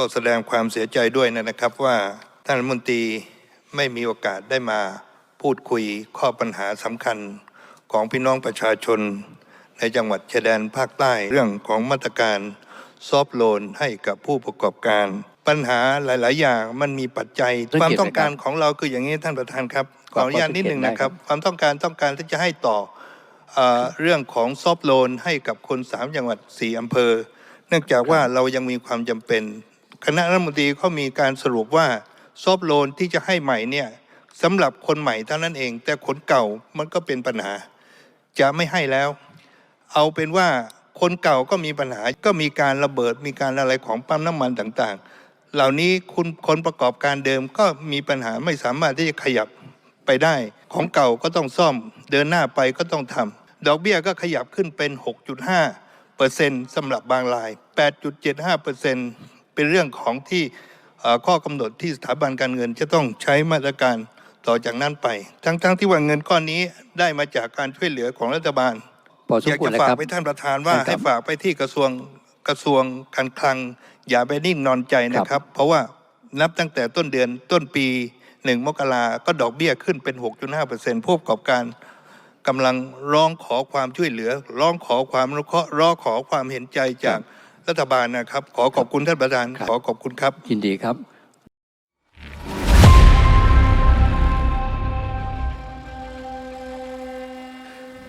ก็แสดงความเสียใจด้วยนะครับว่าท่านรัฐมนตรีไม่มีโอกาสได้มาพูดคุยข้อปัญหาสำคัญของพี่น้องประชาชน ในจังหวัดชายแดนภาคใต้เรื่องของมาตรการซอฟโลนให้กับผู้ประกอบการ ปัญหาหลาย ๆ อย่างมันมีปัจจัยสังเกตความต้องการไหมครับของเราคืออย่างนี้ท่านประธานครับขออนุญาตนิดหนึ่งขอสังเกตได้นะครับ ความต้องการต้องการที่จะให้ต่อเออเรื่องของซอฟโลนให้กับคนสามจังหวัดสี่อำเภอ เนื่องจากว่าเรายังมีความจำเป็น คณะรัฐมนตรีเขามีการสรุปว่าซอฟโลนที่จะให้ใหม่เนี่ยสำหรับคนใหม่เท่านั้นเอง แต่คนเก่ามันก็เป็นปัญหา จะไม่ให้แล้ว เอาเป็นว่าคนเก่าก็มีปัญหาก็มีการระเบิดมีการอะไรของปั๊มน้ำมันต่างๆ เหล่านี้คุณคนประกอบการเดิมก็มีปัญหาไม่สามารถที่จะขยับไปได้ ของเก่าก็ต้องซ่อม เดินหน้าไปก็ต้องทำดอกเบี้ยก็ขยับขึ้นเป็น 6.5เปอร์เซ็นต์สำหรับบางราย 8.75 เปอร์เซ็นต์เป็นเรื่องของที่เอ่อข้อกำหนดที่สถาบันการเงินจะต้องใช้มาตรการต่อจากนั้นไป ทั้งๆที่ว่าเงินก้อนนี้ได้มาจากการช่วยเหลือของรัฐบาลพอสอมยากควรจะแล้วฝาคกรับไปท่านประธานว่าครับให้ฝากไปที่กระทรวงกระทรวงการคลัง อย่าไปนิ่งนอนใจนะครับ เพราะว่านับตั้งแต่ต้นเดือนต้นปีหนึ่งมกราก็ดอกเบี้ยขึ้นเป็น 6.5เปอร์เซ็นต์ผู้ประกอบการกำลังร้องขอความช่วยเหลือ ร้องขอความอนุเคราะห์ร้องขอความเห็นใจจาก รัฐบาลนะครับ ขอขอบคุณท่านประธานครับขอขอบคุณครับ ยินดีครับ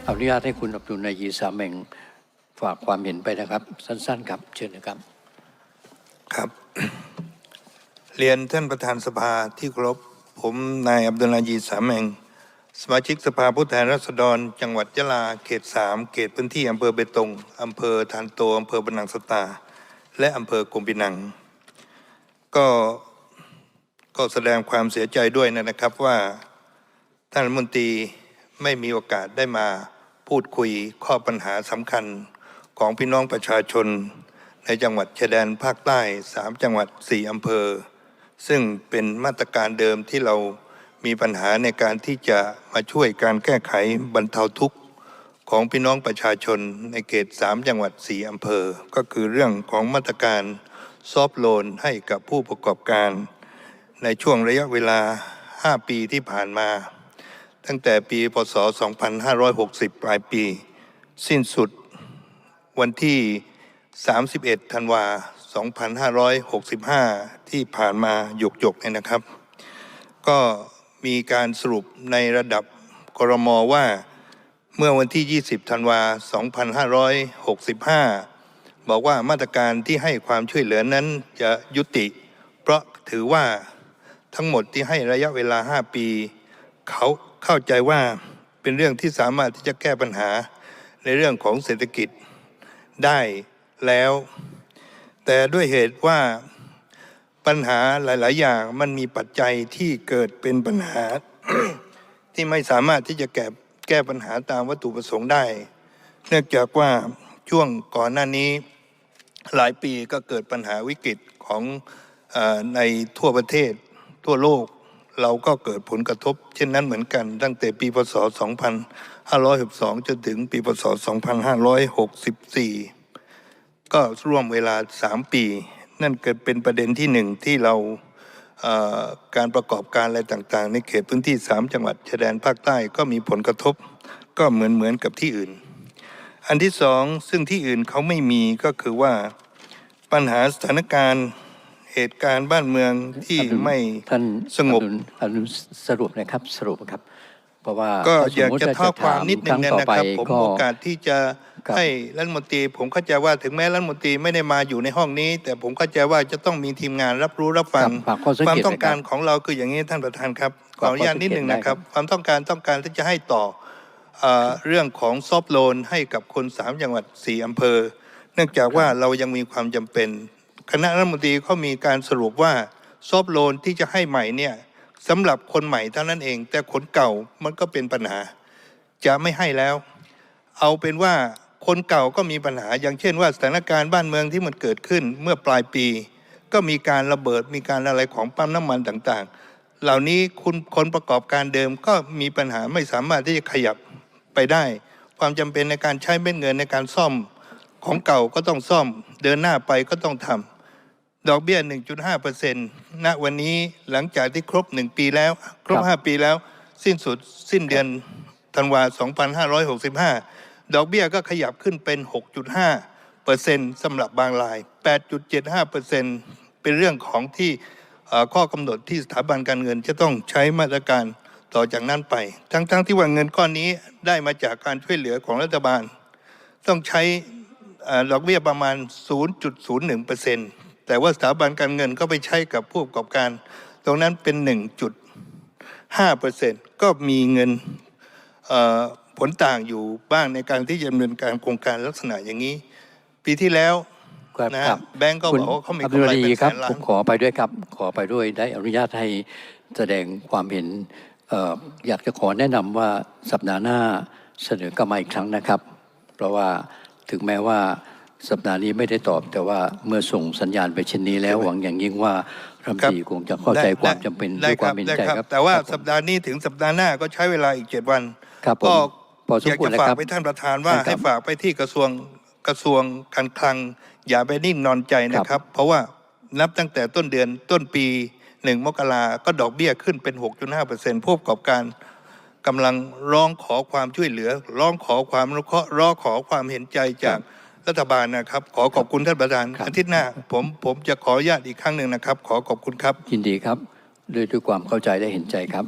อนุญาตให้คุณอับดุลนายีสามเมงฝากความเห็นไปนะครับ สั้น ๆ ครับเชิญนะครับครับ เรียนท่านประธานสภาที่เคารพผมนายอับดุลอายีสามแมง สมาชิกสภาผู้แทนราษฎร จังหวัดยะลา เขตสามเขตพื้นที่อำเภอเบตงอำเภอทานโตอำเภอบันนังสตา และอำเภอกรมปินัง ก็ก็แสดงความเสียใจด้วยนะครับว่าท่านรัฐมนตรีไม่มีโอกาสได้มาพูดคุยข้อปัญหาสำคัญของพี่น้องประชาชน ในจังหวัดชายแดนภาคใต้สามจังหวัดสี่อำเภอ ซึ่งเป็นมาตรการเดิมที่เรา มีปัญหาในการที่จะมาช่วยการแก้ไขบรรเทาทุกข์ของพี่น้องประชาชนในเขตสามจังหวัดสี่อำเภอ ก็คือเรื่องของมาตรการซอฟโลนให้กับผู้ประกอบการ ในช่วงระยะเวลา 5 ปีที่ผ่านมา ตั้งแต่ปีพศ 2560 ปลายปี สิ้นสุดวันที่ 31 ธันวา 2565 ที่ผ่านมาหยกหยกๆเนี่ยนะครับ ก็ มีการสรุปในระดับกรมว่า เมื่อวันที่ 20 ธันวา 2565 บอกว่ามาตรการที่ให้ความช่วยเหลือนั้นจะยุติ เพราะถือว่าทั้งหมดที่ให้ระยะเวลา 5 ปี เขาเข้าใจว่าเป็นเรื่องที่สามารถที่จะแก้ปัญหาในเรื่องของเศรษฐกิจได้แล้ว แต่ด้วยเหตุว่า ปัญหาหลาย ๆ อย่างมันมีปัจจัยที่เกิดเป็นปัญหา ที่ไม่สามารถที่จะแก้แก้ปัญหาตามวัตถุประสงค์ได้ เนื่องจากว่าช่วงก่อนหน้านี้หลายปีก็เกิดปัญหาวิกฤตของอในทั่วประเทศ ทั่วโลกเราก็เกิดผลกระทบ เช่นนั้นเหมือนกัน ตั้งแต่ปีพศ 2562 จนถึงปีพศ 2564 ก็ร่วมเวลา 3 ปี นั่นเกิดเป็นประเด็นที่หนึ่งที่เราเอ่อการประกอบการอะไรต่างๆ ในเขตพื้นที่ 3 จังหวัดชายแดนภาคใต้ก็มีผลกระทบก็เหมือนเหมือนกับที่อื่น อันที่สองซึ่งที่อื่นเขาไม่มีก็คือว่าปัญหาสถานการณ์เหตุการณ์บ้านเมืองที่อับดุลไม่ท่านสงบอัดุลอับดุลสรุปนะครับสรุปครับเพ ราะว่าก็ถ้สอยากมมุติจะเท่าความนิดหนึ่งรั้เนี่ยต่อนะไปครับ ผมก็โอกาสที่จะครับให้รัฐมนตรี ผมเข้าใจว่าถึงแม้รัฐมนตรีไม่ได้มาอยู่ในห้องนี้ แต่ผมเข้าใจว่าจะต้องมีทีมงานรับรู้รับฟังครับฝากข้อสังความเกตต้องการนะคบของเราคืออย่างนี้ท่านประธานครับขออนุญาตนิดหนึ่งนะครับขอข้อสังเกตได้ครับความต้องการต้องการที่จะให้ต่อเอ่อเรื่องของซอฟโลนให้กับคนสามจังหวัดสี่อำเภอ เนื่องจากว่าเรายังมีความจำเป็น คณะรัฐมนตรีเขามีการสรุปว่าซอฟโลนที่จะให้ใหม่เนี่ย สำหรับคนใหม่เท่านั้นเอง แต่คนเก่ามันก็เป็นปัญหา จะไม่ให้แล้ว เอาเป็นว่าคนเก่าก็มีปัญหา อย่างเช่นว่าสถานการณ์บ้านเมืองที่มันเกิดขึ้นเมื่อปลายปี ก็มีการระเบิดมีการอะไรของปั๊มน้ำมันต่างๆ เหล่านี้คุณคนประกอบการเดิมก็มีปัญหาไม่สามารถที่จะขยับไปได้ ความจำเป็นในการใช้เม็ดเงินในการซ่อมของเก่าก็ต้องซ่อม เดินหน้าไปก็ต้องทำ ดอกเบี้ย 1.5เปอร์เซ็นต์ณวันนี้หลังจากที่ครบ 1 ปีแล้ว ครบ 5 ปีแล้ว สิ้นสุดสิ้นเดือนธันวา2565 ดอกเบี้ยก็ขยับขึ้นเป็น 6.5เปอร์เซ็นต์สำหรับบางราย 8.75เปอร์เซ็นต์เป็นเรื่องของที่ข้อกำหนดที่สถาบันการเงินจะต้องใช้มาตรการต่อจากนั้นไป ทั้งๆที่ว่าเงินก้อนนี้ได้มาจากการช่วยเหลือของรัฐบาล ต้องใช้ดอกเบี้ยประมาณ 0.01เปอร์เซ็นต์ แต่ว่าสถาบันการเงินก็ไปใช้กับผู้ประกอบการ ตรงนั้นเป็น 1.5เปอร์เซ็นต์ก็มีเงินเอ่อผลต่างอยู่บ้างในการที่จะดำเนินการโครงการลักษณะอย่างนี้ ปีที่แล้วครับนะคฮะรับแบงก์ก็คุณบอกว่าเขามีอับดุกำลไรอาเป็ลีนคแสรับนล้าผนมขอไปด้วยครับ ขอไปด้วยได้อนุญาตให้แสดงความเห็นเอ่ออยากจะขอแนะนำว่าสัปดาห์หน้าเสนอกลับมาอีกครั้งนะครับ เพราะว่าถึงแม้ว่า สัปดาห์นี้ไม่ได้ตอบแต่ว่าเมื่อส่งสัญญาณไปเช่นนี้แล้วหวังอย่างยิ่งว่ารัฐมนตรีคงจะเข้าใจได้ความจำเป็นได้ด้วยความรับเห็นได้ใจครับครับ แต่ว่าครับผมสัปดาห์นี้ถึงสัปดาห์หน้าก็ใช้เวลาอีกเจ็ดวันครับผมก็พอสมอยากควรจะแล้วฝากครับไปท่านประธานว่าครับให้ฝากไปที่กระทรวงกระทรวงการคลัง อย่าไปนิ่งนอนใจนะครับ เพราะว่านับตั้งแต่ต้นเดือนต้นปีหนึ่งมกราก็ดอกเบี้ยขึ้นเป็น 6.5เปอร์เซ็นต์ผู้ประกอบการกำลังร้องขอความช่วยเหลือ ร้องขอความอนุเคราะห์ร้องขอความเห็นใจจาก รัฐบาลนะครับ ขอขอบคุณท่านประธานครับ อาทิตย์หน้า ผมผมจะขออนุญาตอีกครั้งหนึ่งนะครับ ขอขอบคุณครับ ยินดีครับด้วยด้วยความเข้าใจและเห็นใจครับ